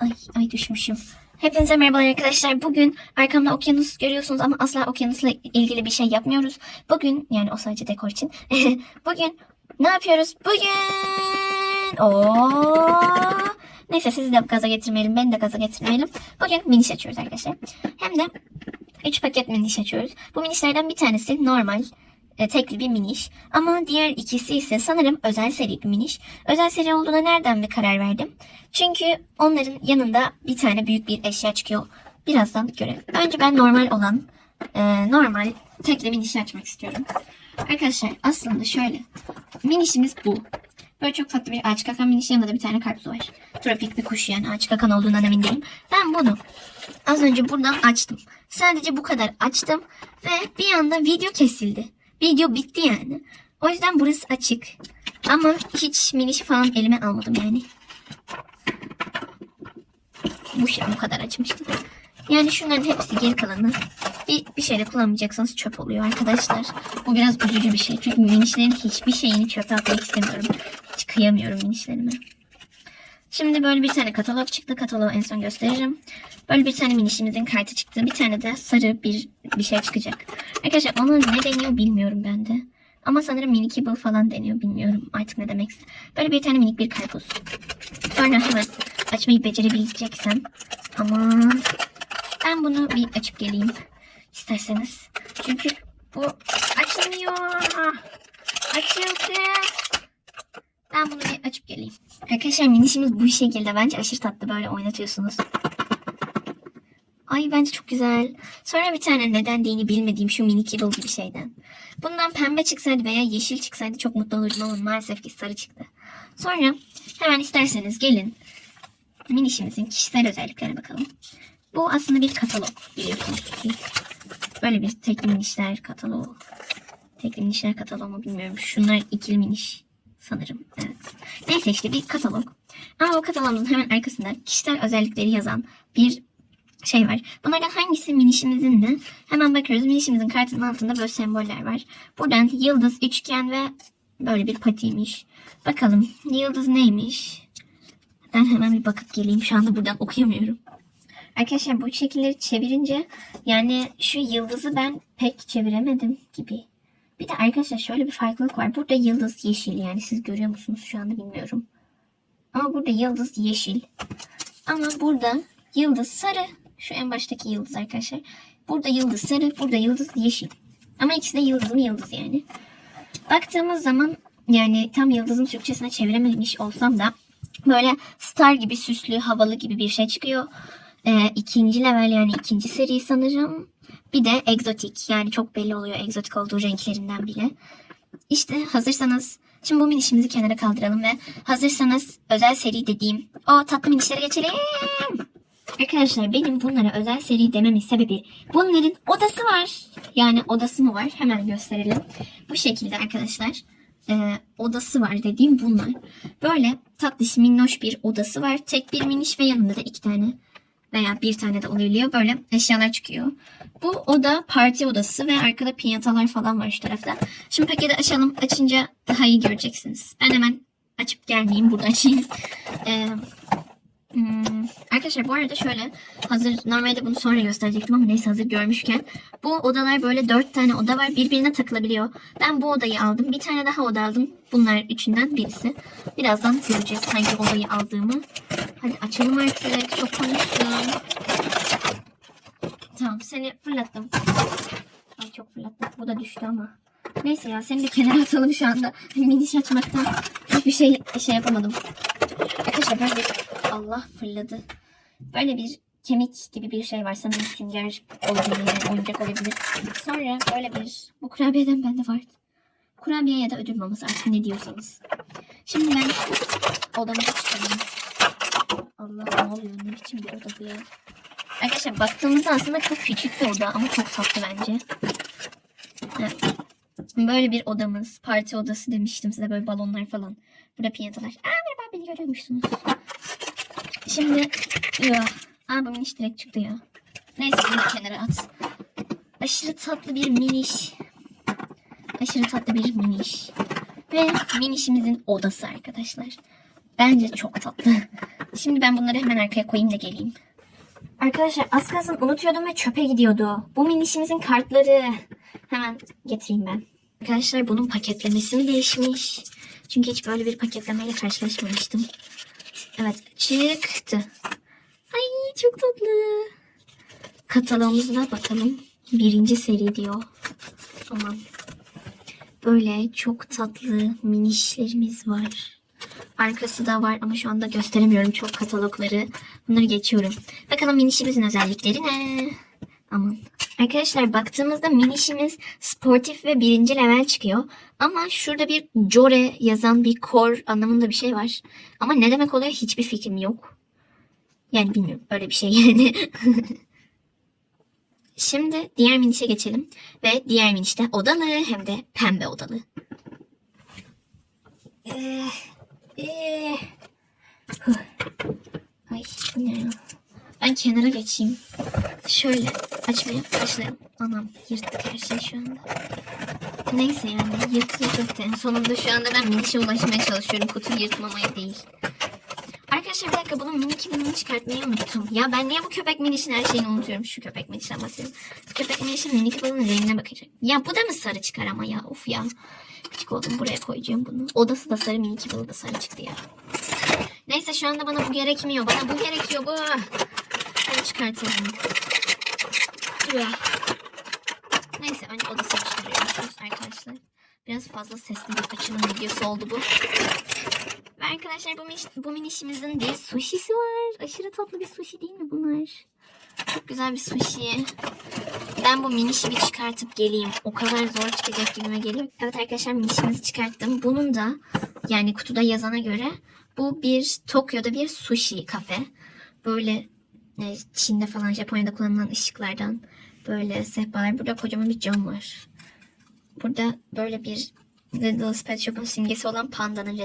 Ay ay düşmüşüm. Hepinize merhabalar arkadaşlar. Bugün arkamda okyanus görüyorsunuz ama asla okyanusla ilgili bir şey yapmıyoruz. Bugün yani o sadece dekor için. Bugün ne yapıyoruz? Bugün Oo. Neyse sizi de gaza getirmeyelim. Beni de gaza getirmeyelim. Bugün miniş açıyoruz arkadaşlar. Hem de 3 paket miniş açıyoruz. Bu minişlerden bir tanesi normal e, tekli bir miniş. Ama diğer ikisi ise sanırım özel seri bir miniş. Özel seri olduğuna nereden bir karar verdim? Çünkü onların yanında bir tane büyük bir eşya çıkıyor. Birazdan görelim. Önce ben normal olan e, normal tekli minişi açmak istiyorum. Arkadaşlar aslında şöyle. Minişimiz bu. Böyle çok tatlı bir ağaç kakan minişi yanında da bir tane karpuz var. Tropik bir kuş yani ağaç kakan olduğundan emin değilim. Ben bunu az önce buradan açtım. Sadece bu kadar açtım ve bir anda video kesildi. Video bitti yani. O yüzden burası açık. Ama hiç miniş falan elime almadım yani. Bu şey bu kadar açmıştım. Yani şunların hepsi geri kalanı bir, bir şeyle kullanmayacaksanız çöp oluyor arkadaşlar. Bu biraz üzücü bir şey. Çünkü minişlerin hiçbir şeyini çöpe atmak istemiyorum. Hiç kıyamıyorum minişlerime. Şimdi böyle bir tane katalog çıktı. Kataloğu en son gösteririm. Böyle bir tane minişimizin kartı çıktı. Bir tane de sarı bir bir şey çıkacak. Arkadaşlar ona ne deniyor bilmiyorum ben de. Ama sanırım mini kibble falan deniyor bilmiyorum artık ne demekse. Böyle bir tane minik bir karpuz. Sonra hemen açmayı becerebileceksem. Ama ben bunu bir açıp geleyim isterseniz. Çünkü bu açılmıyor. Açıl kız. Ben bunu bir açıp geleyim. Arkadaşlar minişimiz bu şekilde. Bence aşırı tatlı böyle oynatıyorsunuz. Ay bence çok güzel. Sonra bir tane neden değini bilmediğim şu mini kibble gibi şeyden. Bundan pembe çıksaydı veya yeşil çıksaydı çok mutlu olurdum ama maalesef ki sarı çıktı. Sonra hemen isterseniz gelin minişimizin kişisel özelliklerine bakalım. Bu aslında bir katalog biliyorsunuz. Böyle bir tekli minişler kataloğu. Tekli minişler kataloğu mu bilmiyorum. Şunlar ikili miniş sanırım. Evet. Neyse işte bir katalog. Ama o kataloğun hemen arkasında kişisel özellikleri yazan bir şey var. Bunlardan hangisi minişimizin de hemen bakıyoruz. Minişimizin kartının altında böyle semboller var. Buradan yıldız, üçgen ve böyle bir patiymiş. Bakalım yıldız neymiş? Ben hemen bir bakıp geleyim. Şu anda buradan okuyamıyorum. Arkadaşlar bu şekilleri çevirince yani şu yıldızı ben pek çeviremedim gibi. Bir de arkadaşlar şöyle bir farklılık var. Burada yıldız yeşil yani siz görüyor musunuz şu anda bilmiyorum. Ama burada yıldız yeşil. Ama burada yıldız sarı. Şu en baştaki yıldız arkadaşlar. Burada yıldız sarı, burada yıldız yeşil. Ama ikisi de yıldız mı yıldız yani. Baktığımız zaman yani tam yıldızın Türkçesine çevirememiş olsam da böyle star gibi süslü, havalı gibi bir şey çıkıyor. Ee, ikinci level yani ikinci seri sanırım. Bir de egzotik yani çok belli oluyor egzotik olduğu renklerinden bile. İşte hazırsanız şimdi bu minişimizi kenara kaldıralım ve hazırsanız özel seri dediğim o tatlı minişlere geçelim. Arkadaşlar benim bunlara özel seri dememin sebebi bunların odası var. Yani odası mı var? Hemen gösterelim. Bu şekilde arkadaşlar. Ee, odası var dediğim bunlar. Böyle tatlış minnoş bir odası var. Tek bir miniş ve yanında da iki tane veya bir tane de olabiliyor. Böyle eşyalar çıkıyor. Bu oda parti odası ve arkada pinyatalar falan var şu tarafta. Şimdi paketi açalım. Açınca daha iyi göreceksiniz. Ben hemen açıp gelmeyeyim. Burada açayım. Ee, Hmm, arkadaşlar bu arada şöyle hazır normalde bunu sonra gösterecektim ama neyse hazır görmüşken bu odalar böyle dört tane oda var birbirine takılabiliyor. Ben bu odayı aldım bir tane daha oda aldım bunlar üçünden birisi. Birazdan göreceğiz hangi odayı aldığımı. Hadi açalım artık çok konuştum. Tamam seni fırlattım. Ay çok fırlattım bu da düştü ama. Neyse ya seni de kenara atalım şu anda. Miniş açmaktan hiçbir şey şey yapamadım. Arkadaşlar böyle Allah fırladı. Böyle bir kemik gibi bir şey var. Sanırım sünger olabilir, oyuncak olabilir. Sonra böyle bir, bu kurabiyeden bende vardı. Kurabiye ya da ödül maması artık ne diyorsanız. Şimdi ben odamıza çıkalım. Allah ne oluyor ne biçim bir oda bu ya. Arkadaşlar baktığımızda aslında çok küçük bir oda ama çok tatlı bence. Evet. Böyle bir odamız. Parti odası demiştim size böyle balonlar falan. Burada pinyatalar. Aa merhaba beni görüyormuşsunuz. Şimdi ya. Aa bu miniş direkt çıktı ya. Neyse bunu kenara at. Aşırı tatlı bir miniş. Aşırı tatlı bir miniş. Ve minişimizin odası arkadaşlar. Bence çok tatlı. Şimdi ben bunları hemen arkaya koyayım da geleyim. Arkadaşlar az kalsın unutuyordum ve çöpe gidiyordu. Bu minişimizin kartları. Hemen getireyim ben. Arkadaşlar bunun paketlemesi mi değişmiş? Çünkü hiç böyle bir paketlemeyle karşılaşmamıştım. Evet çıktı. Ay çok tatlı. Katalogumuza bakalım. Birinci seri diyor. Aman. Böyle çok tatlı minişlerimiz var. Arkası da var ama şu anda gösteremiyorum çok katalogları. Bunları geçiyorum. Bakalım minişimizin özellikleri ne? Aman. Arkadaşlar baktığımızda minişimiz sportif ve birinci level çıkıyor. Ama şurada bir Jore yazan bir core anlamında bir şey var. Ama ne demek oluyor hiçbir fikrim yok. Yani bilmiyorum öyle bir şey yani. Şimdi diğer minişe geçelim. Ve diğer minişte odalı hem de pembe odalı. Ee, ee. Huh. Ay ne ya? Ben kenara geçeyim. Şöyle açmaya başlayalım. Anam yırttık her şey şu anda. Neyse yani yırtı yırtı. En sonunda şu anda ben minişe ulaşmaya çalışıyorum. Kutuyu yırtmamaya değil. Arkadaşlar bir dakika bunun mini kimliğini çıkartmayı unuttum. Ya ben niye bu köpek minişin her şeyini unutuyorum. Şu köpek minişten bahsediyorum. Köpek minişin minik balığın rengine bakacak. Ya bu da mı sarı çıkar ama ya of ya. Küçük oldum buraya koyacağım bunu. Odası da sarı minik balığı da sarı çıktı ya. Neyse şu anda bana bu gerekmiyor. Bana bu gerekiyor bu. Çıkartalım. Ya. Neyse önce odasını çıkarıyormuşuz arkadaşlar. Biraz fazla sesli bir açılım videosu oldu bu. Ve arkadaşlar bu, miniş, bu minişimizin bir sushisi var. Aşırı tatlı bir sushi değil mi bunlar? Çok güzel bir sushi. Ben bu minişi bir çıkartıp geleyim. O kadar zor çıkacak gibime geliyor. Evet arkadaşlar minişimizi çıkarttım. Bunun da yani kutuda yazana göre bu bir Tokyo'da bir sushi kafe. Böyle Çin'de falan Japonya'da kullanılan ışıklardan böyle sehpalar. Burada kocaman bir cam var. Burada böyle bir Little Pet Shop'un simgesi olan pandanın